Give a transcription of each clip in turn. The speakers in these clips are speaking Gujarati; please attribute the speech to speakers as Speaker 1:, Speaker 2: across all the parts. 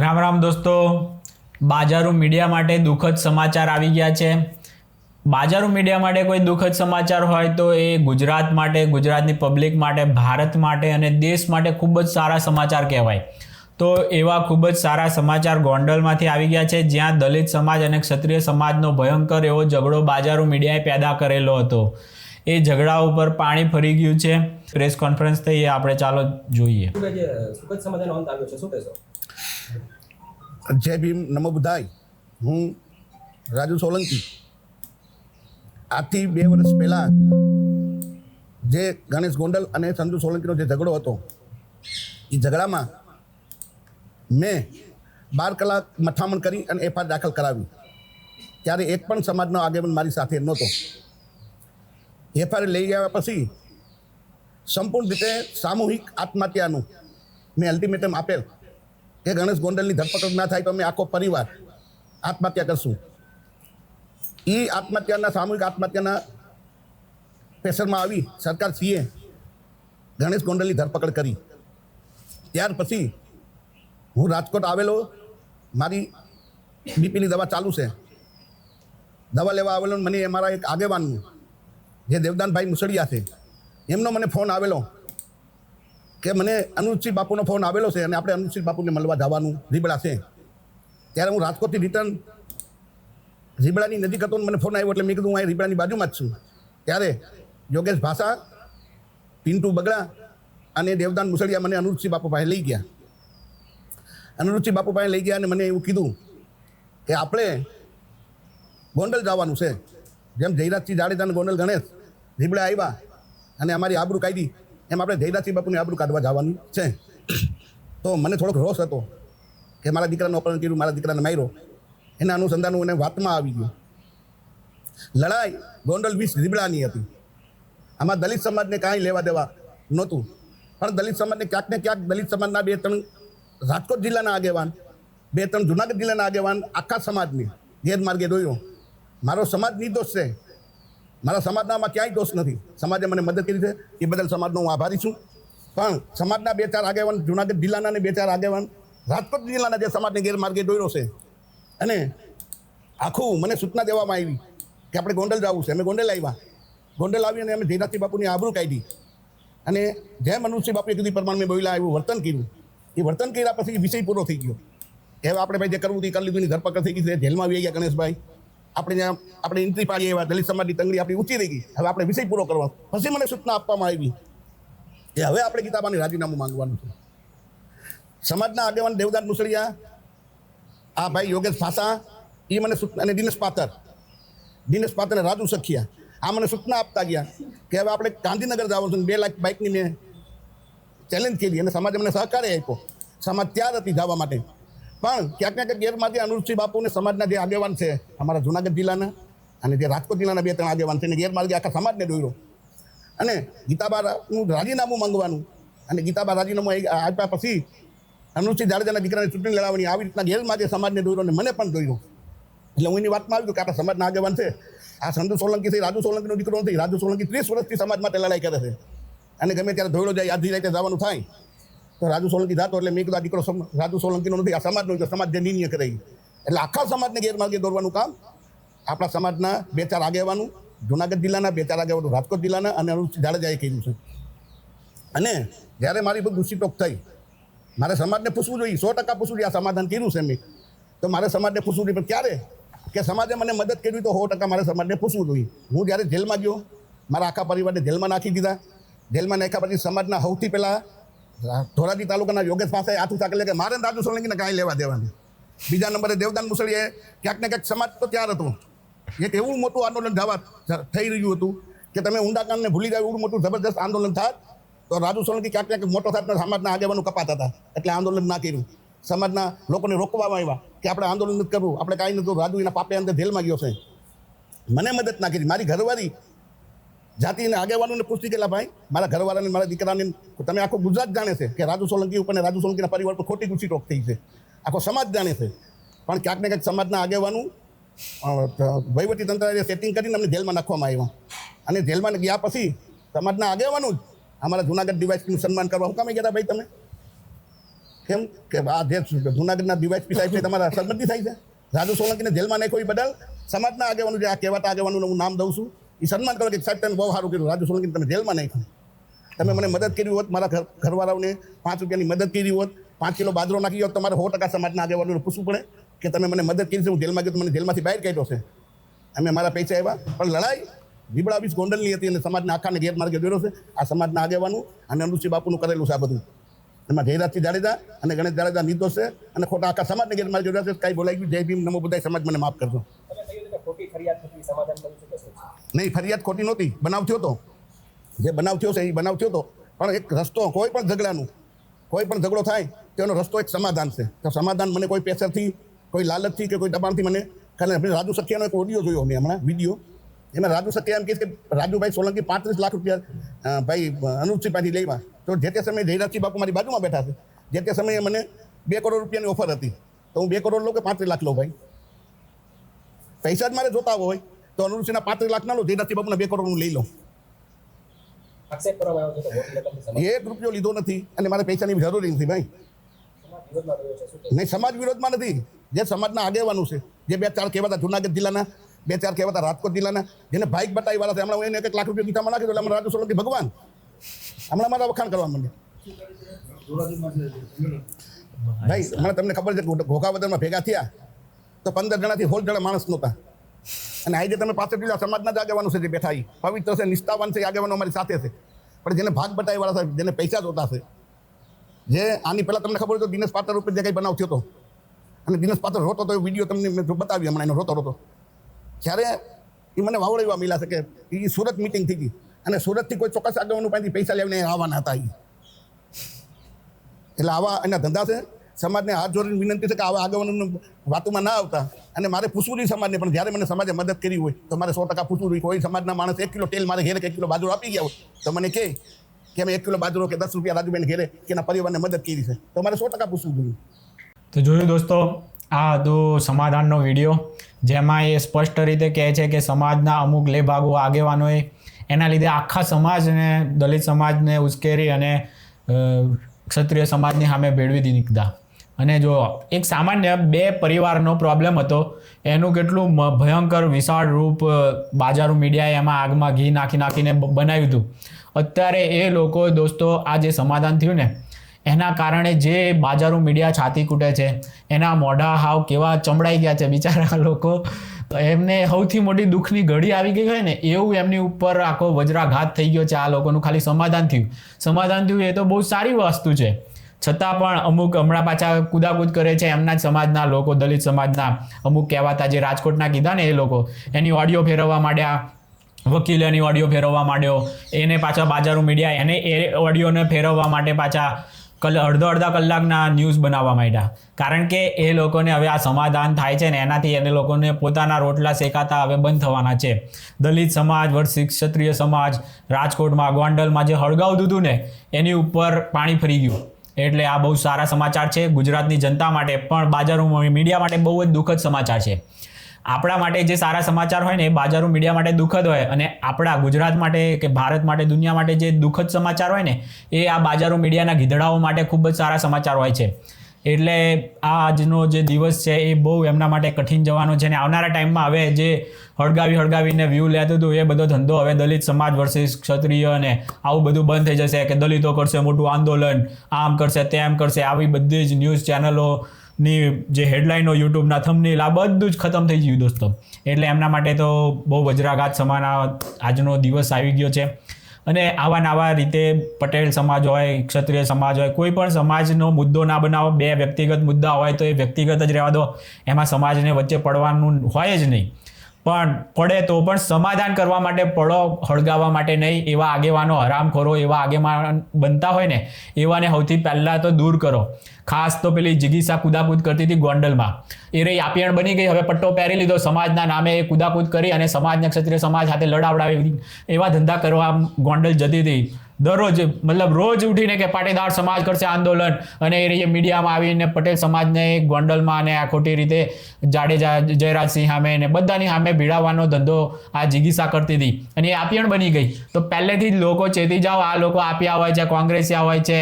Speaker 1: રામ રામ દોસ્તો. બાજારું મીડિયા માટે દુઃખદ સમાચાર આવી ગયા છે. બાજારું મીડિયા માટે કોઈ દુઃખદ સમાચાર હોય તો એ ગુજરાત માટે, ગુજરાતની પબ્લિક માટે, ભારત માટે અને દેશ માટે ખૂબ જ સારા સમાચાર કહેવાય. તો એવા ખૂબ જ સારા સમાચાર ગોંડલમાંથી આવી ગયા છે, જ્યાં દલિત સમાજ અને ક્ષત્રિય સમાજનો ભયંકર એવો ઝઘડો બાજારું મીડિયાએ પેદા કરેલો હતો. એ ઝઘડા ઉપર પાણી ફરી ગયું છે. પ્રેસ કોન્ફરન્સ થઈ આપણે ચાલો જોઈએ.
Speaker 2: જય ભીમ નમો બુધાય. હું રાજુ સોલંકી. આજથી બે વર્ષ પહેલાં જે ગણેશ ગોંડલ અને સંજુ સોલંકીનો જે ઝઘડો હતો, એ ઝઘડામાં મેં બાર કલાક મથામણ કરી અને એફઆઈઆર દાખલ કરાવી. ત્યારે એક પણ સમાજનો આગેવાન મારી સાથે નહોતો. એફઆઈઆર લઈ ગયા પછી સંપૂર્ણ રીતે સામૂહિક આત્મહત્યાનું મેં અલ્ટિમેટમ આપેલ. કે ગણેશ ગોંડલની ધરપકડ ના થાય તો અમે આખો પરિવાર આત્મહત્યા કરશું. એ આત્મહત્યાના, સામૂહિક આત્મહત્યાના પ્રેશરમાં આવી સરકાર સીએ ગણેશ ગોંડલની ધરપકડ કરી. ત્યાર પછી હું રાજકોટ આવેલો, મારી બીપીની દવા ચાલુ છે. દવા લેવા આવેલો મને મારા એક આગેવાનનું જે દેવદાનભાઈ મુસળિયા છે, એમનો મને ફોન આવેલો. કે મને અનુજસિંહ બાપુનો ફોન આવેલો છે અને આપણે અનુજસિંહ બાપુને મળવા જવાનું, રીબડા છે. ત્યારે હું રાજકોટથી રિટર્ન રીબડાની નજીક હતો મને ફોન આવ્યો એટલે મેં કીધું હું અહીં રીબડાની બાજુમાં જ છું. ત્યારે યોગેશ ભાષા, પિન્ટુ બગડા અને દેવદાન મુસળિયા મને અનુજસિંહ બાપુ પાસે લઈ ગયા. અનુજસિંહ બાપુ પાસે લઈ ગયા અને મને એવું કીધું કે આપણે ગોંડલ જવાનું છે. જેમ જયરાજસિંહ જાડેજા અને ગોંડલ ગણેશ રીબડા આવ્યા અને અમારી આબરૂ કાઢી. એમ આપણે જયરાજસિંહ બાપુની આબરૂ કાઢવા જવાનું છે. તો મને થોડોક રોષ હતો કે મારા દીકરાનું અપહરણ કર્યું, મારા દીકરાને માર્યો. એના અનુસંધાન એને વાતમાં આવી ગયું. લડાઈ ગોંડલ વીસ રીબડાની હતી. આમાં દલિત સમાજને કાંઈ લેવા દેવા નહોતું. પણ દલિત સમાજને ક્યાંક ને ક્યાંક દલિત સમાજના બે ત્રણ રાજકોટ જિલ્લાના આગેવાન, બે ત્રણ જુનાગઢ જિલ્લાના આગેવાન આખા સમાજને ગેરમાર્ગે દોર્યો. મારો સમાજ નિર્દોષ છે. મારા સમાજનામાં ક્યાંય દોષ નથી. સમાજે મને મદદ કરી છે. એ બદલ સમાજનો હું આભારી છું. પણ સમાજના બે ચાર આગેવાન, જુનાગઢ જિલ્લાના ને બે ચાર આગેવાન, રાજકોટ જિલ્લાના જે સમાજને ગેરમાર્ગે દોર્યો છે. અને આખું મને સૂચના દેવામાં આવી કે આપણે ગોંડલ જવું છે. અમે ગોંડલ આવ્યા. ગોંડલ આવી અને અમે જયનાથસિંહ બાપુની આબરૂ કાઢી. અને જેમ અનુસિંહ બાપુએ કીધી પ્રમાણે મેં બોલ્યા, એવું વર્તન કર્યું. એ વર્તન કર્યા પછી વિષય પૂરો થઈ ગયો. હવે આપણે ભાઈ જે કરવું તે કરી લીધું ધરપકડ થઈ ગઈ છે. જેલમાં આવી ગયા ગણેશભાઈ. આપણે આપણે એન્ટ્રી પાડીએ એવા, દલિત સમાજની તંગડી આપણી ઊંચી રહી ગઈ. હવે આપણે વિષય પૂરો કરવા. પછી મને સૂચના આપવામાં આવી કે હવે આપણે ગીતાબાની રાજીનામું માંગવાનું છે. સમાજના આગેવાન દેવદાન મુસળિયા આ ભાઈ યોગેશ ફાસા એ મને સૂચના અને દિનેશ પાતર. દિનેશ પાતર અને રાજુ સખિયા. આ મને સૂચના આપતા ગયા કે હવે આપણે ગાંધીનગર જવાનું છે બે લાખ બાઇકની મેં ચેલેન્જ કરી અને સમાજે મને સહકાર્ય આપ્યો. સમાજ ત્યાર હતી જવા માટે. પણ ક્યાંક ક્યાંક ગેરમાંથી અનુરસિંહ બાપુને સમાજના જે આગેવાન છે, અમારા જુનાગઢ જિલ્લાના અને જે રાજકોટ જિલ્લાના બે ત્રણ આગેવાન છે, એને ગેરમાર્ગે આખા સમાજને દોર્યો અને ગીતાબાનું રાજીનામું માંગવાનું અને ગીતાબા રાજીનામું આપ્યા પછી અનુરસિંહ જાડેજાના દીકરાને ચૂંટણી લડાવવાની આવી રીતના ગેરમાર્ગે સમાજને દોર્યો અને મને પણ દોર્યો એટલે હું એની વાતમાં આવ્યું કે આપણા સમાજના આગેવાન છે. આ સંજુ સોલંકી છે રાજુ સોલંકીનો દીકરો નથી. રાજુ સોલંકી ત્રીસ વર્ષથી સમાજ માટે લડાઈ કરે છે. અને ગમે ત્યારે ધોયડો જાય આધી રીતે જવાનું થાય. રાજુ સોલંકી થતો એટલે મેં કીધું દીકરો રાજુ સોલંકીનો નથી, આ સમાજનો સમાજ જે નિર્ણય કરે એટલે આખા સમાજને ગેરમાર્ગે દોરવાનું કામ, આપણા સમાજના બે ચાર આગેવાનું, જુનાગઢ જિલ્લાના બે ચાર આગેવાનું, રાજકોટ જિલ્લાના અને અનુસૂચિત જાડેજાએ કહ્યું છે. અને જ્યારે મારી પર દૂષિતોક થઈ, મારે સમાજને પૂછવું જોઈએ, સો ટકા પૂછવું જોઈએ, આ સમાધાન કર્યું છે મેં. તો મારે સમાજને પૂછવું જોઈએ, પણ ક્યારે? કે સમાજે મને મદદ કરવી તો સો ટકા મારે સમાજને પૂછવું જોઈએ. હું જ્યારે જેલમાં ગયો, મારા આખા પરિવારને જેલમાં નાખી દીધા. જેલમાં નાખ્યા પછી સમાજના સૌથી પહેલાં ધોરાજી તાલુકાના યોગેશ પાસે હાથ ઉઠા કે મારે રાજુ સોલંકીને કાંઈ લેવા દેવાની. બીજા નંબરે દેવદાન મુસળીએ ક્યાંક ને ક્યાંક સમાજ તો ત્યાર હતો. એક એવું મોટું આંદોલન જવા થઈ રહ્યું હતું કે તમે ઊંડાકાંડને ભૂલી જાય એવું મોટું જબરદસ્ત આંદોલન થાય તો રાજુ સોલંકી ક્યાંક ક્યાંક મોટો થાય સમાજના આગેવાનો કપાતા હતા. એટલે આંદોલન ના કર્યું. સમાજના લોકોને રોકવામાં આવ્યા કે આપણે આંદોલન નથી કરવું, આપણે કાંઈ નથી રાજુ એના પાપે અંદર જેલમાં ગયો છે. મને મદદ ના કરી. મારી ઘરવાળી જાતિને આગેવાનોને પૂછતી ગયેલા ભાઈ? મારા ઘરવાળાને, મારા દીકરાને. તમે આખો ગુજરાત જાણે છે કે રાજુ સોલંકી ઉપર રાજુ સોલંકીના પરિવાર પર ખોટી ગુસ્સી ટોક થઈ છે. આખો સમાજ જાણે છે. પણ ક્યાંક ને ક્યાંક સમાજના આગેવાનું વહીવટી તંત્ર સેટિંગ કરીને અમને જેલમાં નાખવામાં આવ્યા. અને જેલમાં ગયા પછી સમાજના આગેવાનું જ અમારા જુનાગઢ ડિવાઇસનું સન્માન કરવા હું કામે ગયા ભાઈ તમે? કેમ કે આ જે જુનાગઢના ડિવાઇસપી સાહેબ છે, તમારા સંબંધી થાય છે. રાજુ સોલંકીને જેલમાં નાખ્યો એ બદલ સમાજના આગેવાનું જે આ કહેવાતા આગેવાનું હું નામ દઉં છું. એ સન્માન કરો કે સાહેબ બહુ સારું કર્યું. રાજુ સોલંકી તમે જેલમાં નાખ્યું. તમે મને મદદ કરી હોત, મારા ઘર, ઘરવાળાઓને પાંચ રૂપિયાની મદદ કરી હોત, પાંચ કિલો બાજરો નાખી હોત, તમારે સો ટકા સમાજના આગેવાનોને પૂછવું પડે કે તમે મને મદદ કરી છે, હું જેલમાં ગયો મને જેલમાંથી બહાર કાઢ્યો છે. અમે મારા પૈસા આવ્યા પણ લડાઈ દીબડા ઓફિસ ગોંડલની હતી અને સમાજના આખાને ગેરમાર્ગે દોર્યો છે. આ સમાજના આગેવાનું અને અનુસિંહ બાપુનું કરેલું છે આ બધું. એમાં જયરાજસિંહ જાડેજા અને ગણેશ જાડેજા નિર્દોષ છે અને ખોટા આખા સમાજને ગેરમાર્ગે દોર્યા છે. કાંઈ બોલાઈ ગયું, જય ભીમ, નમો બધા સમાજ મને માફ કરજો.
Speaker 3: ખોટી ફરિયાદ થકી સમાધાન
Speaker 2: નહીં, ફરિયાદ ખોટી નહોતી. બનાવ થયો હતો જે બનાવ થયો છે એ બનાવ થયો હતો પણ એક રસ્તો, કોઈ પણ ઝઘડાનું, કોઈ પણ ઝઘડો થાય, તેનો રસ્તો એક સમાધાન છે. તો સમાધાન મને કોઈ પ્રેશરથી, કોઈ લાલચથી કે કોઈ દબાણથી મને ખાલી આપણે રાજુ સખિયાનો એક ઓડિયો જોયો મેં હમણાં વીડિયો એમાં રાજુ સખિયા એમ કહે કે રાજુભાઈ સોલંકી પાંત્રીસ લાખ રૂપિયા ભાઈ અનુપસિંહ પાસેથી લેવા. તો જે તે સમયે જયરાજસિંહ બાપુ મારી બાજુમાં બેઠા છે. જે તે સમયે મને બે કરોડ રૂપિયાની ઓફર હતી. તો હું બે કરોડ લઉં કે પાંત્રીસ લાખ લો ભાઈ? પૈસા જ મારે જોતા હોય. તો અનુરૂપસિંહના પાંત્રીસ લાખ ના લો જયરાજસિંહ બાપુના બે કરોડ હું લઈ લઉં એક રૂપિયો લીધો નથી અને મારે પૈસાની જરૂર નથી ભાઈ? નહીં સમાજ વિરોધમાં નથી. જે સમાજના આગેવાનું છે જે બે ચાર કહેવાતા જુનાગઢ જિલ્લાના બે ચાર કહેવાતા રાજકોટ જિલ્લાના જેને બાઇક બતાવી વાળા છે હમણાં હું એને એક લાખ રૂપિયા ગીતામાં નાખી દઉં એટલે રાજુ સોલંકી ભગવાન. હમણાં મારા વખાણ કરવા માંડે. ભાઈ મને તમને ખબર છે ઘોઘાવદરમાં ભેગા થયા તો પંદર જણાથી હોલ જણા માણસ નહોતા. અને આજે તમે પાછળ પેલા સમાજના જ આગેવાનો છે જે બેઠા એ પવિત્ર છે, નિષ્ઠાવાન છે એ આગેવાનો અમારી સાથે છે. પણ જેને ભાગ બતાવી વાળા છે જેને પૈસા જોતા છે, જે આની પહેલાં તમને ખબર હોય તો દિનેશ પાત્ર રૂપે જે કંઈ બનાવ થયો હતો. અને દિનેશ પાત્ર રોતો તો વીડિયો તમને મેં બતાવી હમણાં એનો રોતો રોતો. જ્યારે એ મને વાવડવા મિલા છે કે એ સુરત મિટિંગ થઈ ગઈ. અને સુરતથી કોઈ ચોક્કસ આગેવાનું પાસેથી પૈસા લેવીને આવવાના હતા એ એટલે આવા એના ધંધા છે. સમાજને હાથ જોડીને વિનંતી છે કે આવા આગેવાનો વાતોમાં ના આવતા. અને મારે પૂછવું જોઈએ સમાજને, પણ જ્યારે મને સમાજે મદદ કરી હોય, તો મારે સો ટકા પૂછવું જોઈએ કોઈ સમાજના માણસ એક કિલો તેલ મારે ઘેરે એક કિલો બાજરો આપી ગયા હોય, તો મને કહે કે અમે એક કિલો બાજરો કે દસ રૂપિયા રાજુબેન ઘેરે કે એના પરિવારને મદદ કરી છે. તો મારે સો ટકા પૂછવું જોઈએ.
Speaker 1: તો જોયું દોસ્તો, આ હતો સમાધાનનો વીડિયો, જેમાં એ સ્પષ્ટ રીતે કહે છે કે સમાજના અમુક લેભાગો આગેવાનોએ એના લીધે આખા સમાજને, દલિત સમાજને ઉશ્કેરી અને ક્ષત્રિય સમાજની સામે ભેળવી દીધા. અને જો એક સામાન્ય બે પરિવારનો પ્રોબ્લેમ હતો, એનું કેટલું ભયંકર વિશાળ રૂપ બાજારો મીડિયાએ એમાં આગમાં ઘી નાખી નાખીને બનાવ્યું હતું. અત્યારે એ લોકો દોસ્તો, આ જે સમાધાન થયું ને, એના કારણે જે બાજારો મીડિયા છાતી કૂટે છે, એના મોઢા હાવ કેવા ચમડાઈ ગયા છે બિચારા લોકો, તો એમને સૌથી મોટી દુઃખની ઘડી આવી ગઈ હોય ને, એવું એમની ઉપર આખો વજ્રાઘાત થઈ ગયો છે, આ લોકોનું ખાલી સમાધાન થયું. સમાધાન થયું એ તો બહુ સારી વસ્તુ છે. છતાં પણ અમુક હમણાં પાછા કુદાકુદ કરે છે એમના જ સમાજના લોકો, દલિત સમાજના અમુક કહેવાતા જે રાજકોટના કીધા ને એ લોકો, એની ઓડિયો ફેરવવા માંડ્યા વકીલોની ઓડિયો ફેરવવા માંડ્યો, એને પાછા બાજારો મીડિયા એને એ ઓડિયોને ફેરવવા માટે પાછા કલ અડધો અડધા કલાકના ન્યૂઝ બનાવવા માંડ્યા. કારણ કે એ લોકોને હવે આ સમાધાન થાય છે ને એનાથી એને લોકોને પોતાના રોટલા શેકાતા હવે બંધ થવાના છે. દલિત સમાજ વર્ષિક ક્ષત્રિય સમાજ, રાજકોટમાં, ગોંડલમાં જે હળગાવતું હતું ને, એની ઉપર પાણી ફરી ગયું. એટલે આ બહુ સારા સમાચાર છે. ગુજરાતની જનતા માટે પણ બાજારો મીડિયા માટે બહુ જ દુઃખદ સમાચાર છે. આપણા માટે જે સારા સમાચાર હોય ને, એ બાજારો મીડિયા માટે દુઃખદ હોય અને આપણા ગુજરાત માટે કે ભારત માટે, દુનિયા માટે જે દુઃખદ સમાચાર હોય ને, એ આ બાજારો મીડિયાના ગીધડાઓ માટે ખૂબ જ સારા સમાચાર હોય છે. એટલે આ આજનો જે દિવસ છે એ બહુ એમના માટે કઠિન જવાનો છે અને આવનારા ટાઈમમાં હવે જે હળગાવી હળગાવીને વ્યૂ લેતું હતું એ બધો ધંધો હવે દલિત સમાજ વર્સિસ ક્ષત્રિય અને આવું બધું બંધ થઈ જશે કે દલિતો કરશે મોટું આંદોલન, આમ કરશે, તેમ કરશે. આવી બધી જ ન્યૂઝ ચેનલોની જે હેડલાઇનો યુટ્યુબના થંબનેલ આ બધું જ ખતમ થઈ ગયું દોસ્તો. એટલે એમના માટે તો બહુ વજ્રાઘાત સમાન આજનો દિવસ આવી ગયો છે. અને આવા નવા રીતે પટેલ સમાજ હોય, ક્ષત્રિય સમાજ હોય, કોઈ પણ સમાજનો મુદ્દો ના બનાવો, બે વ્યક્તિગત મુદ્દા હોય તો એ વ્યક્તિગત જ રહેવા દો. એમાં સમાજને વચ્ચે પડવાનું હોય જ નહીં. પણ પડે તો પણ સમાધાન કરવા માટે પડો હળગાવવા માટે નહીં. એવા આગેવાનો હરામખોરો, એવા આગેવાન બનતા હોય ને, એવાને સૌથી પહેલાં તો દૂર કરો. ખાસ તો પેલી જિગીસા કુદાકૂદ કરતી હતી ગોંડલમાં. એ રહી આપિયણ બની ગઈ, હવે પટ્ટો પહેરી લીધો. સમાજના નામે એ કુદાકૂદ કરી અને સમાજ નક્ષત્રીય સમાજ સાથે લડાવડાવી એવા ધંધા કરવા ગોંડલ જતી હતી. દરરોજ, મતલબ રોજ ઉઠીને કે પાટીદાર સમાજ કરશે આંદોલન અને એ રીતે મીડિયામાં આવીને પટેલ સમાજને ગોંડલમાં અને આ ખોટી રીતે જાડેજા જયરાજસિંહ સામે ને બધાની સામે ભીડાવવાનો ધંધો આ જિગીસા કરતી હતી અને એ આપિયણ બની ગઈ. તો પહેલેથી જ લોકો ચેતી જાઓ, આ લોકો આપ્યા હોય છે, કોંગ્રેસિયા હોય છે,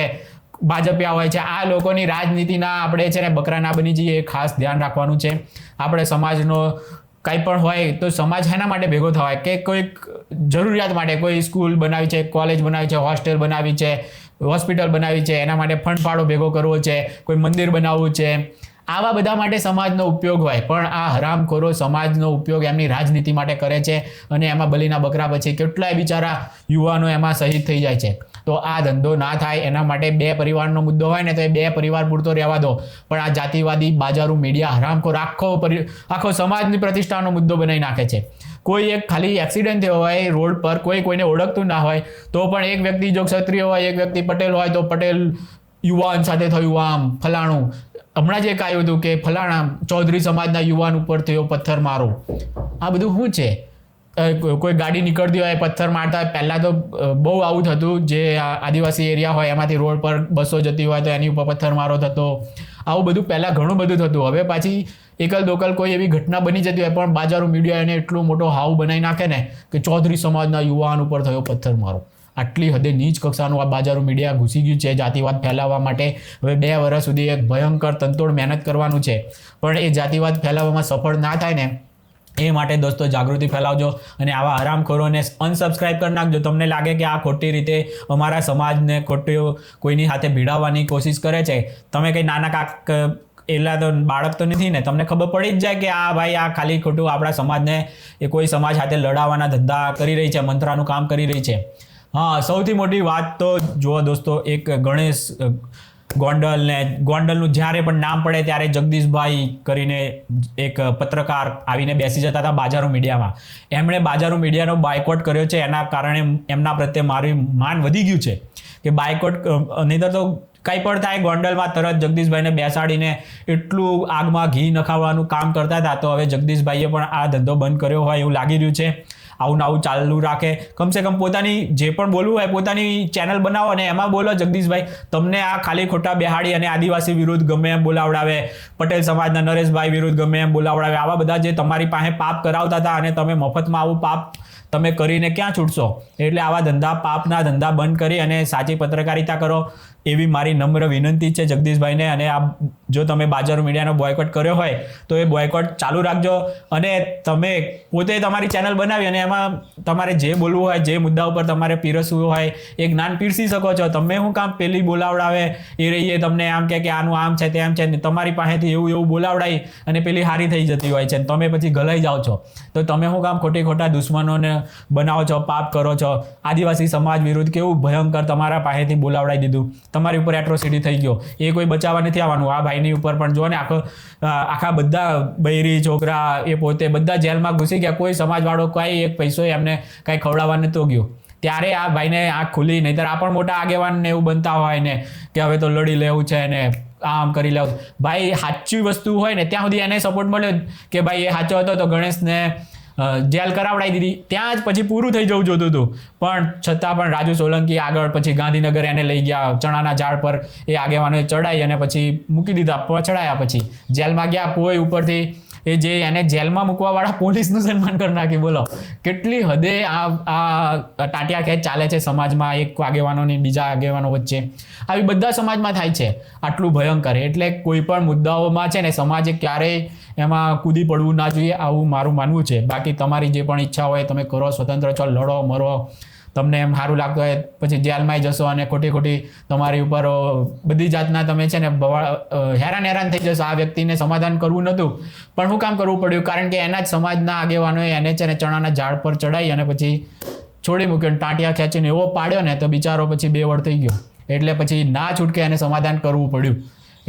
Speaker 1: ભાજપિયા હોય છે, આ લોકોની રાજનીતિના આપણે છે ને બકરાના બની જઈએ એ ખાસ ધ્યાન રાખવાનું છે. આપણે સમાજનો કંઈ પણ હોય તો સમાજ એના માટે ભેગો થવાય કે કોઈક જરૂરિયાત માટે કોઈ સ્કૂલ બનાવી છે, કોલેજ બનાવી છે, હોસ્ટેલ બનાવી છે, હોસ્પિટલ બનાવી છે, એના માટે ફંડ ફાળો ભેગો કરવો છે, કોઈ મંદિર બનાવવું છે. આવા બધા માટે સમાજનો ઉપયોગ હોય, પણ આ હરામખોરો સમાજનો ઉપયોગ એમની રાજનીતિ માટે કરે છે અને એમાં બલીના બકરા પછી કેટલાય બિચારા યુવાનો એમાં શહીદ થઈ જાય છે. તો આ ધંધો ના થાય, એના માટે બે પરિવારનો મુદ્દો હોય ને તો એ બે પરિવાર પૂરતો રહેવા દો. પણ આ જાતિવાદી, બાજારું, મીડિયા હરામખોર આખો આખો સમાજની પ્રતિષ્ઠાનો મુદ્દો બનાવી નાખે છે. કોઈ એક ખાલી એક્સિડન્ટ થયો હોય, રોડ પર કોઈ કોઈને ઓળખતું ના હોય, તો પણ એક વ્યક્તિ જો ક્ષત્રિય હોય, એક વ્યક્તિ પટેલ હોય, તો પટેલ યુવાન સાથે થયું આમ, ફલાણું. હમણાં જ એક આવ્યું હતું કે ફલાણા ચૌધરી સમાજના યુવાન ઉપર થયો પથ્થર મારો આ બધું શું છે? કોઈ ગાડી નીકળતી હોય, પથ્થર મારતા હોય, પહેલાં તો બહુ આવું થતું જે આદિવાસી એરિયા હોય, એમાંથી રોડ પર બસો જતી હોય તો એની ઉપર પથ્થર મારો થતો. આવું બધું પહેલાં ઘણું બધું થતું. હવે પાછી એકલ દોકલ કોઈ એવી ઘટના બની જતી હોય, પણ બાજારો, મીડિયા એને એટલો મોટો હાવ બનાવી નાખે ને કે ચૌધરી સમાજના યુવાન ઉપર થયો પથ્થર મારો. આટલી હદે નીચ કક્ષાનું આ બાજારો, મીડિયા ઘૂસી ગયું છે જાતિવાદ ફેલાવવા માટે. હવે બે વર્ષ સુધી એક ભયંકર તંતોડ મહેનત કરવાનું છે. પણ એ જાતિવાદ ફેલાવવામાં સફળ ના થાય ને એ માટે દોસ્તો જાગૃતિ ફેલાવજો અને આવા હરામખોરોને અનસબસ્ક્રાઇબ કરી નાખજો. તમને લાગે કે આ ખોટી રીતે અમારા સમાજને ખોટી કોઈની સાથે ભીડાવવાની કોશિશ કરે છે. તમે કંઈ નાના કાક એટલા તો બાળક તો નથી ને? તમને ખબર પડી જ જાય કે આ ભાઈ આ ખાલી ખોટું આપણા સમાજને એ કોઈ સમાજ સાથે લડાવવાના ધંધા કરી રહી છે, મંત્રાનું કામ કરી રહી છે. હા, સૌથી મોટી વાત તો જુઓ દોસ્તો, એક ગણેશ ગોંડલ ને ગોંડલનું જ્યારે પણ નામ પડે ત્યારે જગદીશભાઈ કરીને એક પત્રકાર આવીને બેસી જતા હતા બાજારો મીડિયામાં. એમણે બાજારો મીડિયાનો બાયકોટ કર્યો છે, એના કારણે એમના પ્રત્યે મારું માન વધી ગયું છે કે બાયકોટ નહીતર તો કંઈ પણ થાય ગોંડલમાં તરત જગદીશભાઈને બેસાડીને એટલું આગમાં ઘી નખાવવાનું કામ કરતા હતા, તો હવે જગદીશભાઈએ પણ આ ધંધો બંધ કર્યો હોય એવું લાગી રહ્યું છે. આવું આવું ચાલુ રાખે. કમસે કમ પોતાની જે પણ બોલવું હોય પોતાની ચેનલ બનાવો અને એમાં બોલો જગદીશભાઈ. તમને આ ખાલી ખોટા બેહાડી અને આદિવાસી વિરુદ્ધ ગમે એમ બોલાવડાવે, પટેલ સમાજના નરેશભાઈ વિરુદ્ધ ગમે એમ બોલાવડાવે, આવા બધા જે તમારી પાસે પાપ કરાવતા હતા અને તમે મફતમાં આવું પાપ તમે કરીને ક્યાં છૂટશો? એટલે આવા ધંધા પાપના ધંધા બંધ કરી અને સાચી પત્રકારિતા કરો. એવી મારી નમ્ર વિનંતી છે જગદીશભાઈને. અને આ જો તમે બાજારો મીડિયાનો બોયકોટ કર્યો હોય, તો એ બોયકોટ ચાલુ રાખજો. અને તમે પોતે તમારી ચેનલ બનાવી અને એમાં તમારે જે બોલવું હોય, જે મુદ્દા ઉપર તમારે પીરસવું હોય એ જ્ઞાન પીરસી શકો છો. તમે શું કામ પેલી બોલાવડાવે એ રહીએ, તમને આમ કે કે આનું આમ છે તેમ છે, ને તમારી પાસેથી એવું એવું બોલાવડાવી અને પેલી હારી થઈ જતી હોય છે તમે પછી ગલાઈ જાઓ છો. તો તમે શું કામ ખોટી ખોટા દુશ્મનોને બનાવો છો, પાપ કરો છો? આદિવાસી સમાજ વિરુદ્ધ કેવું ભયંકર તમારા પાસેથી બોલાવડાવી દીધું? તમારી ઉપર એટ્રોસિટી થઈ ગયો. એ કોઈ બચાવવા નથી આવવાનું. આ ભાઈની ઉપર પણ જો ને આખો આખા બધા બૈરી, છોકરા, એ પોતે બધા જેલમાં ઘૂસી ગયા. કોઈ સમાજવાળો કાંઈ એક પૈસો એમને કાંઈ ખવડાવવા નતો ગયો. ત્યારે આ ભાઈને આંખ ખુલી. નહીતર આ પણ મોટા આગેવાન ને એવું બનતા હોય ને, કે હવે તો લડી લેવું છે ને, આમ કરી લેવું. ભાઈ સાચી વસ્તુ હોય ને, ત્યાં સુધી એને સપોર્ટ મળ્યો કે ભાઈ એ સાચો હતો તો ગણેશને જેલ કરાવડાવી દીધી. ત્યાં જ પછી પૂરું થઈ જવું જોતું હતું. પણ છતાં પણ રાજુ સોલંકી આગળ પછી ગાંધીનગર એને લઈ ગયા. ચણાના ઝાડ પર એ આગેવાનોએ ચડાઈ અને પછી મૂકી દીધા. ચડાયા પછી. જેલમાં ગયા. કોઈ ઉપરથી એ જે એને જેલમાં મૂકવાવાળા પોલીસનું સન્માન કરી નાખી બોલો. કેટલી હદે આ આ ટાટિયા ખેંચ ચાલે છે સમાજમાં એક આગેવાનો ને બીજા આગેવાનો વચ્ચે. આવી બધા સમાજમાં થાય છે. આટલું ભયંકર. એટલે કોઈ પણ મુદ્દાઓમાં છે ને, સમાજે ક્યારેય એમાં કૂદી પડવું ના જોઈએ, આવું મારું માનવું છે. બાકી તમારી જે પણ ઈચ્છા હોય, તમે કરો, સ્વતંત્ર છો, લડો, મરો. તમને એમ સારું લાગતું હોય, પછી જેલમાં જશો અને ખોટી ખોટી તમારી ઉપર બધી જાતના તમે છે ને હેરાન હેરાન થઈ જશો. આ વ્યક્તિને સમાધાન કરવું નહોતું, પણ હું કામ કરવું પડ્યું? કારણ કે એના જ સમાજના આગેવાનોએ એને છે ને ચણાના ઝાડ પર ચડાઈ અને પછી છોડી મૂક્યો ટાંટિયા ખેંચીને એવો પાડ્યો ને તો બિચારો પછી બેવડ થઈ ગયો. એટલે પછી ના છૂટકે એને સમાધાન કરવું પડ્યું.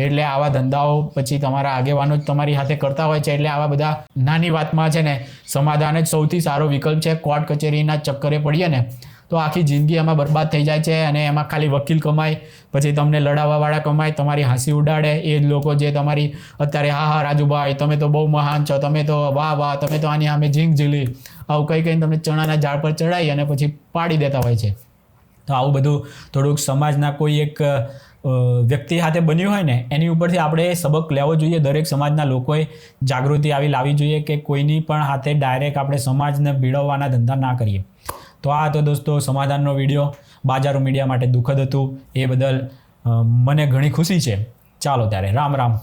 Speaker 1: એટલે આવા ધંધાઓ પછી તમારા આગેવાનો જ તમારી હાથે કરતા હોય છે, એટલે આવા બધા નાની વાતમાં છે ને સમાધાન જ સૌથી સારો વિકલ્પ છે. કોર્ટ કચેરીના ચક્કરે પડીએ ને તો આખી જિંદગી એમાં બરબાદ થઈ જાય છે અને એમાં ખાલી વકીલ કમાય, પછી તમને લડાવવાવાળા કમાય, તમારી હાંસી ઉડાડે. એ જ લોકો જે તમારી અત્યારે, હા હા, રાજુભાઈ, તમે તો બહુ મહાન છો, તમે તો વાહ વાહ, તમે તો આની સામે જીંગ ઝીલી. આવું કંઈ કંઈ તમને ચણાના ઝાડ પર ચડાવી અને પછી પાડી દેતા હોય છે. તો આવું બધું થોડુંક સમાજના કોઈ એક વ્યક્તિ સાથે બન્યું હોય ને, એની ઉપરથી આપણે સબક લેવો જોઈએ. દરેક સમાજના લોકોએ જાગૃતિ આવી લાવવી જોઈએ કે કોઈની પણ હાથે ડાયરેક્ટ આપણે સમાજને ભીડવવાના ધંધા ના કરીએ. તો આ તો દોસ્તો સમાધાનનો વીડિયો. બાજારો મીડિયા માટે દુઃખદ હતું. એ બદલ મને ઘણી ખુશી છે. ચાલો ત્યારે રામ રામ.